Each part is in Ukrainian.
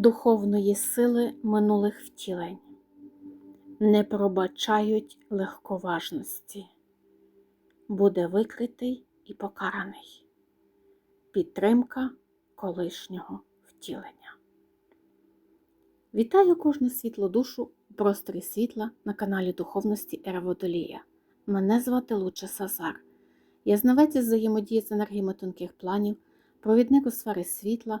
духовної сили минулих втілень, не пробачають легковажності, буде викритий і покараний. Підтримка колишнього втілення. Вітаю кожну світлу душу у просторі світла на каналі Духовності Ераводолія. Мене звати Луча Сазар. Я знавець взаємодії з енергіями тонких планів, провідник у сфері світла,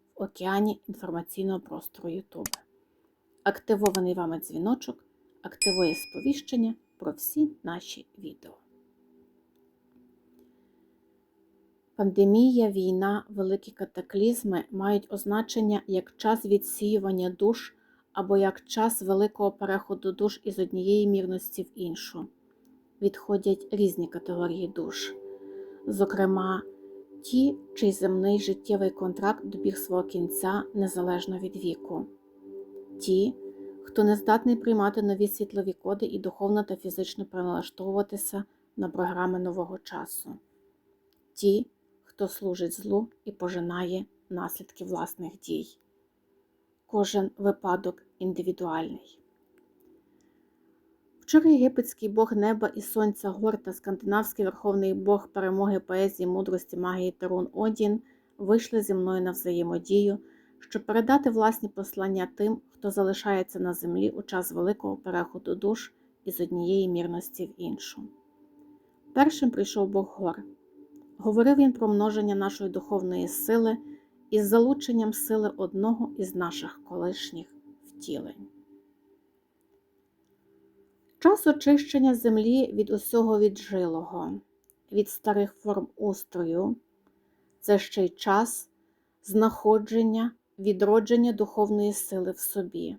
океані інформаційного простору YouTube. Активований вами дзвіночок активує сповіщення про всі наші відео. Пандемія, війна, великі катаклізми мають означення як час відсіювання душ або як час великого переходу душ із однієї мірності в іншу. Відходять різні категорії душ, зокрема, ті, чий земний життєвий контракт добіг свого кінця незалежно від віку, ті, хто не здатний приймати нові світлові коди і духовно та фізично переналаштовуватися на програми нового часу, ті, хто служить злу і пожинає наслідки власних дій. Кожен випадок індивідуальний. Вчора єгипетський бог неба і сонця гор та скандинавський верховний бог перемоги поезії, мудрості, магії Терун Одін вийшли зі мною на взаємодію, щоб передати власні послання тим, хто залишається на землі у час великого переходу душ із однієї мірності в іншу. Першим прийшов Бог гор. Говорив він про множення нашої духовної сили із залученням сили одного із наших колишніх втілень. Час очищення землі від усього віджилого, від старих форм устрою. Це ще й час знаходження, відродження духовної сили в собі,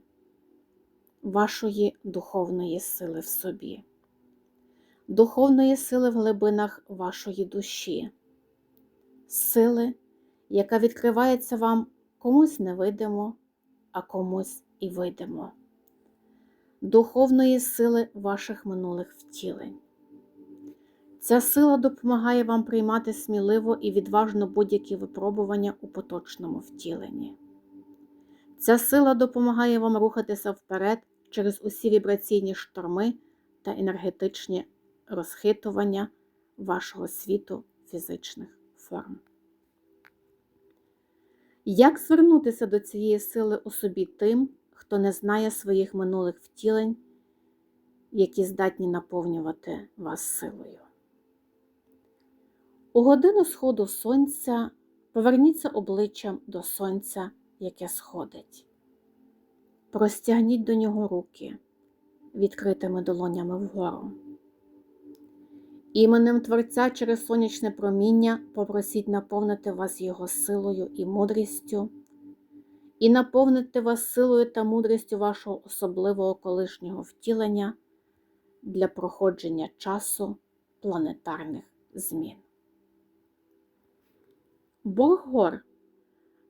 вашої духовної сили в собі, духовної сили в глибинах вашої душі, сили, яка відкривається вам комусь невидимо, а комусь і видимо духовної сили ваших минулих втілень. Ця сила допомагає вам приймати сміливо і відважно будь-які випробування у поточному втіленні. Ця сила допомагає вам рухатися вперед через усі вібраційні шторми та енергетичні розхитування вашого світу фізичних форм. Як звернутися до цієї сили у собі тим, хто не знає своїх минулих втілень, які здатні наповнювати вас силою. У годину сходу сонця поверніться обличчям до сонця, яке сходить. Простягніть до нього руки відкритими долонями вгору. Іменем Творця через сонячне проміння попросіть наповнити вас Його силою і мудрістю і наповнити вас силою та мудрістю вашого особливого колишнього втілення для проходження часу планетарних змін. Бог гор.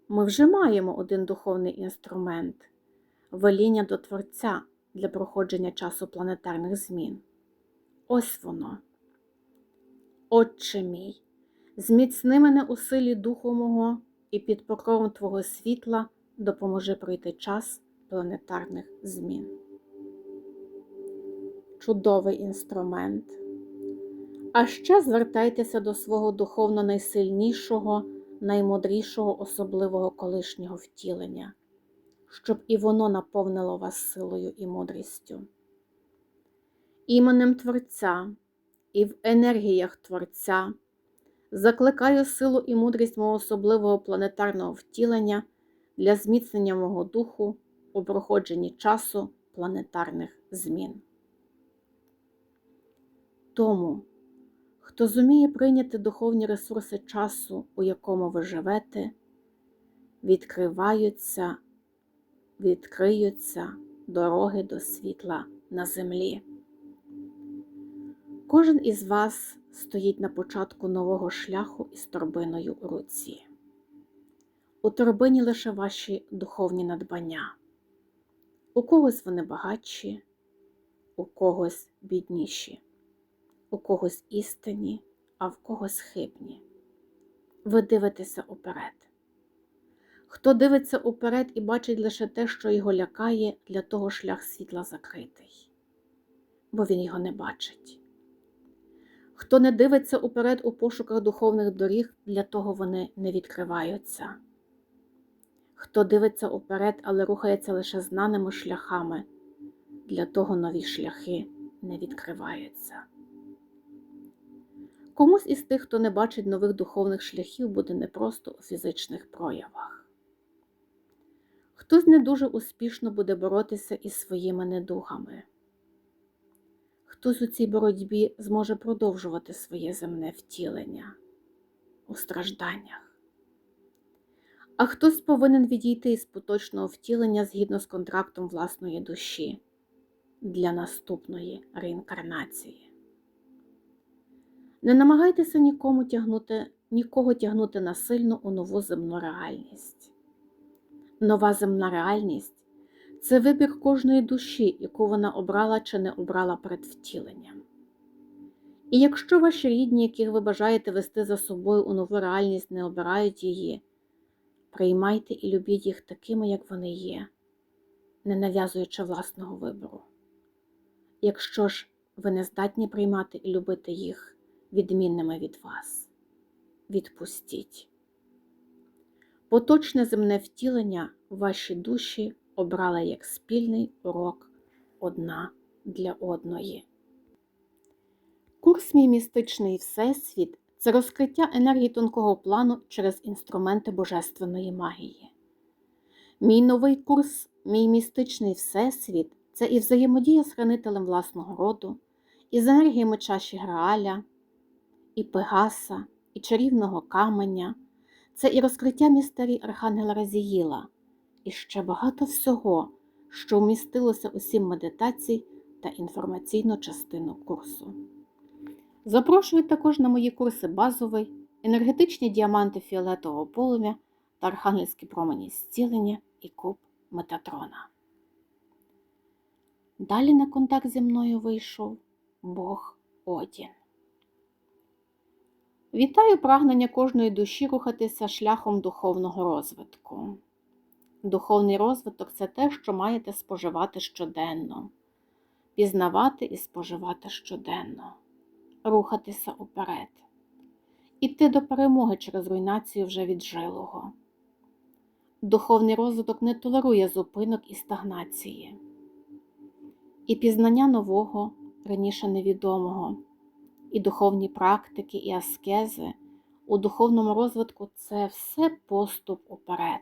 Ми вже маємо один духовний інструмент веління до Творця для проходження часу планетарних змін. Ось воно. Отче мій, зміцни мене у силі Духу мого і під покровом Твого світла допоможе пройти час планетарних змін. Чудовий інструмент. А ще звертайтеся до свого духовно найсильнішого, наймудрішого, особливого колишнього втілення, щоб і воно наповнило вас силою і мудрістю. Іменем Творця і в енергіях Творця закликаю силу і мудрість мого особливого планетарного втілення для зміцнення мого духу у проходженні часу планетарних змін. Тому, хто зуміє прийняти духовні ресурси часу, у якому ви живете, відкриваються відкриються дороги до світла на землі. Кожен із вас стоїть на початку нового шляху із торбиною у руці. У торбині лише ваші духовні надбання. У когось вони багатші, у когось бідніші, у когось істинні, а в когось хибні. Ви дивитеся уперед. Хто дивиться уперед і бачить лише те, що його лякає, для того шлях світла закритий, бо він його не бачить. Хто не дивиться уперед у пошуках духовних доріг, для того вони не відкриваються. Хто дивиться уперед, але рухається лише знаними шляхами, для того нові шляхи не відкриваються. Комусь із тих, хто не бачить нових духовних шляхів, буде непросто у фізичних проявах. Хтось не дуже успішно буде боротися із своїми недугами. Хтось у цій боротьбі зможе продовжувати своє земне втілення у стражданнях. А хтось повинен відійти із поточного втілення згідно з контрактом власної душі для наступної реінкарнації. Не намагайтеся нікому тягнути, нікого тягнути насильно у нову земну реальність. Нова земна реальність це вибір кожної душі, яку вона обрала чи не обрала перед втіленням. І якщо ваші рідні, яких ви бажаєте вести за собою у нову реальність, не обирають її, приймайте і любіть їх такими, як вони є, не нав'язуючи власного вибору. Якщо ж ви не здатні приймати і любити їх відмінними від вас, відпустіть. Поточне земне втілення ваші душі обрали як спільний урок одна для одної. Курс мій містичний Всесвіт це розкриття енергії тонкого плану через інструменти божественної магії. Мій новий курс, мій містичний Всесвіт це і взаємодія з хранителем власного роду, і з енергіями чаші Грааля, і Пегаса, і чарівного каменя, це і розкриття містерій Архангела Разіїла, і ще багато всього, що вмістилося у сім медитацій та інформаційну частину курсу. Запрошую також на мої курси базовий, енергетичні діаманти фіолетового полум'я та архангельські промені зцілення і куб Метатрона. Далі на контакт зі мною вийшов Бог Одін. Вітаю прагнення кожної душі рухатися шляхом духовного розвитку. Духовний розвиток це те, що маєте споживати щоденно, пізнавати і споживати щоденно, рухатися уперед, іти до перемоги через руйнацію вже віджилого. Духовний розвиток не толерує зупинок і стагнації, і пізнання нового, раніше невідомого, і духовні практики, і аскези у духовному розвитку це все поступ уперед.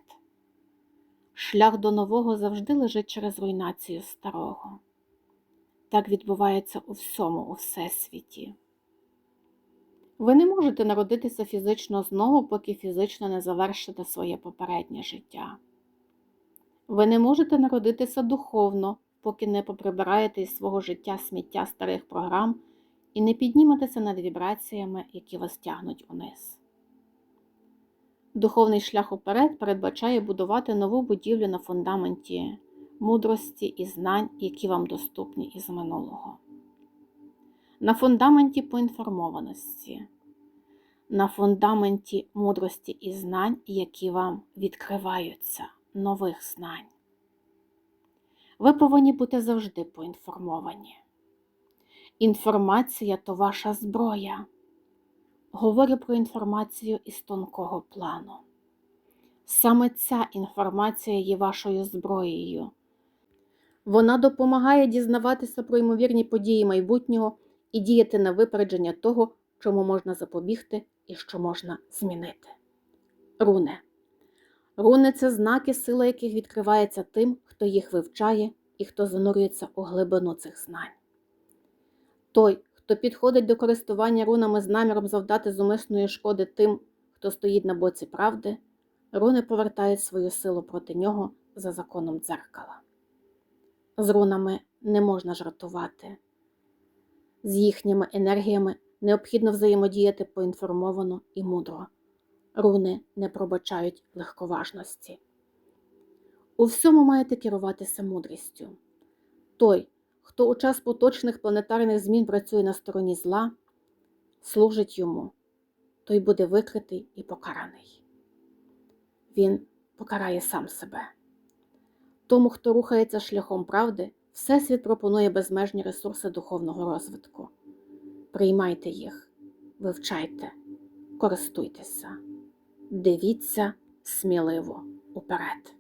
Шлях до нового завжди лежить через руйнацію старого. Так відбувається у всьому у всесвіті. Ви не можете народитися фізично знову, поки фізично не завершите своє попереднє життя. Ви не можете народитися духовно, поки не поприбираєте із свого життя сміття старих програм і не підніметеся над вібраціями, які вас тягнуть униз. Духовний шлях уперед передбачає будувати нову будівлю на фундаменті мудрості і знань, які вам доступні із минулого, на фундаменті поінформованості, на фундаменті мудрості і знань, які вам відкриваються, нових знань. Ви повинні бути завжди поінформовані. Інформація то ваша зброя. Говорю про інформацію із тонкого плану. Саме ця інформація є вашою зброєю. Вона допомагає дізнаватися про ймовірні події майбутнього і діяти на випередження того, чому можна запобігти і що можна змінити. Руни. Руни це знаки, сила яких відкривається тим, хто їх вивчає і хто занурюється у глибину цих знань. Той, хто підходить до користування рунами з наміром завдати зумисної шкоди тим, хто стоїть на боці правди, руни повертають свою силу проти нього за законом дзеркала. З рунами не можна жартувати. З їхніми енергіями необхідно взаємодіяти поінформовано і мудро. Руни не пробачають легковажності. У всьому маєте керуватися мудрістю. Той, хто у час поточних планетарних змін працює на стороні зла, служить йому, той буде викритий і покараний. Він покарає сам себе. Тому, хто рухається шляхом правди, Всесвіт пропонує безмежні ресурси духовного розвитку. Приймайте їх, вивчайте, користуйтеся, дивіться сміливо уперед.